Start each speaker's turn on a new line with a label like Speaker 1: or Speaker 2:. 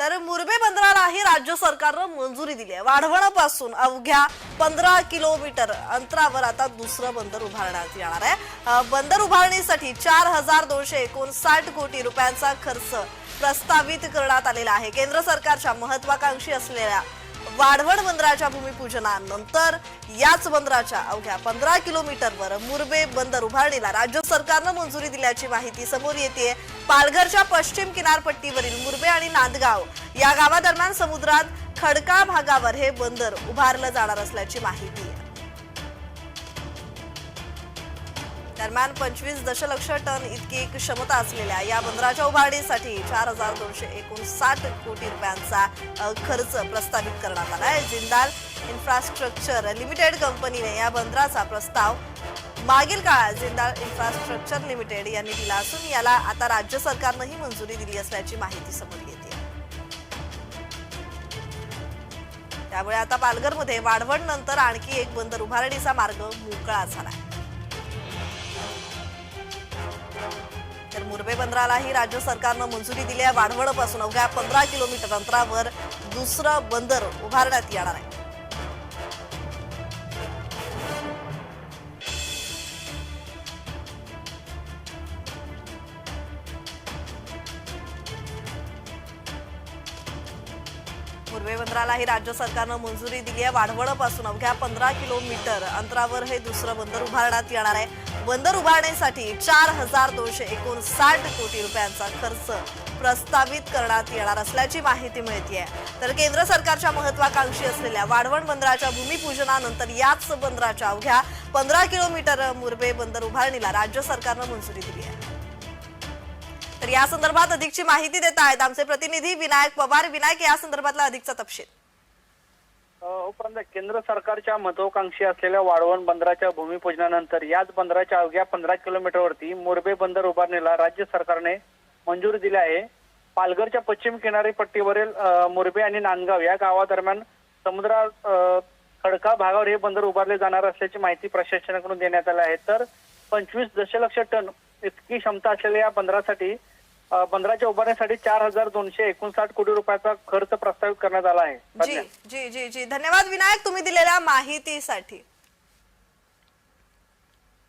Speaker 1: तर मुरबे बंदरालाही राज्य सरकारनं मंजुरी दिली आहे. वाढवणापासून अवघ्या पंधरा किलोमीटर अंतरावर आता दुसरं बंदर उभारण्यात येणार आहे. बंदर उभारणीसाठी चार हजार दोनशे एकोणसाठ कोटी रुपयांचा खर्च प्रस्तावित करण्यात आलेला आहे. केंद्र सरकारच्या महत्वाकांक्षी असलेल्या वाढवण बंदराच्या भूमिपूजनानंतर याच बंदराच्या अवघ्या पंधरा किलोमीटरवर मुरबे बंदर उभारणीला राज्य सरकारनं मंजुरी दिल्याची माहिती समोर येते पालघरच्या पश्चिम किनारपट्टीवरील मुरबे आणि नांदगाव या गावादरम्यान समुद्रात खडका भागावर हे बंदर उभारलं जाणार असल्याची माहिती. दरम्यान पंचवीस दशलक्ष टन इतकी क्षमता असलेल्या या बंदराच्या उभारणीसाठी चार हजार दोनशे एकोणसाठ कोटी रुपयांचा खर्च प्रस्तावित करण्यात आला आहे जिंदाल इन्फ्रास्ट्रक्चर लिमिटेड कंपनीने या बंदराचा प्रस्ताव मागील काळात जिंदाल इन्फ्रास्ट्रक्चर लिमिटेड यांनी दिला असून याला आता राज्य सरकारनंही मंजुरी दिली असल्याची माहिती समोर येते. त्यामुळे आता पालघरमध्ये वाढवण नंतर आणखी एक बंदर उभारणीचा मार्ग मोकळा झाला तर मुरबे बंदरालाही राज्य सरकारनं मंजुरी दिली आहे. वाढवणपासून अवघ्या पंधरा किलोमीटर अंतरावर दुसरं बंदर उभारण्यात येणार आहे. मुरबे बंदरालाही राज्य सरकारनं मंजुरी दिली आहे. वाढवणपासून अवघ्या पंधरा किलोमीटर अंतरावर हे दुसरं बंदर उभारण्यात येणार आहे. बंदर उभारण्यासाठी चार हजार दोनशे एकोणसाठ कोटी रुपयांचा खर्च प्रस्तावित करण्यात येणार असल्याची माहिती मिळते तर केंद्र सरकारच्या महत्वाकांक्षी असलेल्या वाढवण बंदराच्या भूमिपूजनानंतर याच बंदराच्या अवघ्या पंधरा किलोमीटर मुरबे बंदर उभारणीला राज्य सरकारनं मंजुरी दिली आहे. तर या संदर्भात अधिकची माहिती देत आहेत आमचे प्रतिनिधी विनायक पवार. विनायक या संदर्भातला अधिकचा तपशील.
Speaker 2: केंद्र सरकारच्या महत्वाकांक्षी असलेल्या वाढवण बंदराच्या भूमिपूजनानंतर याच बंदराच्या अवघ्या पंधरा किलोमीटरवरती मोरबे बंदर उभारणीला राज्य सरकारने मंजुरी दिली आहे. पालघरच्या पश्चिम किनारी पट्टीवरील मोरबे आणि नांदगाव या गावादरम्यान समुद्रा खडका भागावर हे बंदर उभारले जाणार असल्याची माहिती प्रशासनाकडून देण्यात आली आहे. तर पंचवीस दशलक्ष टन इतकी क्षमता असलेल्या या बंदरासाठी बंदराच्या उभारण्यासाठी चार हजार दोनशे एकोणसाठ कोटी रुपयाचा खर्च प्रस्तावित करण्यात आला आहे.
Speaker 1: जी जी जी जी. धन्यवाद विनायक तुम्ही दिलेल्या माहितीसाठी.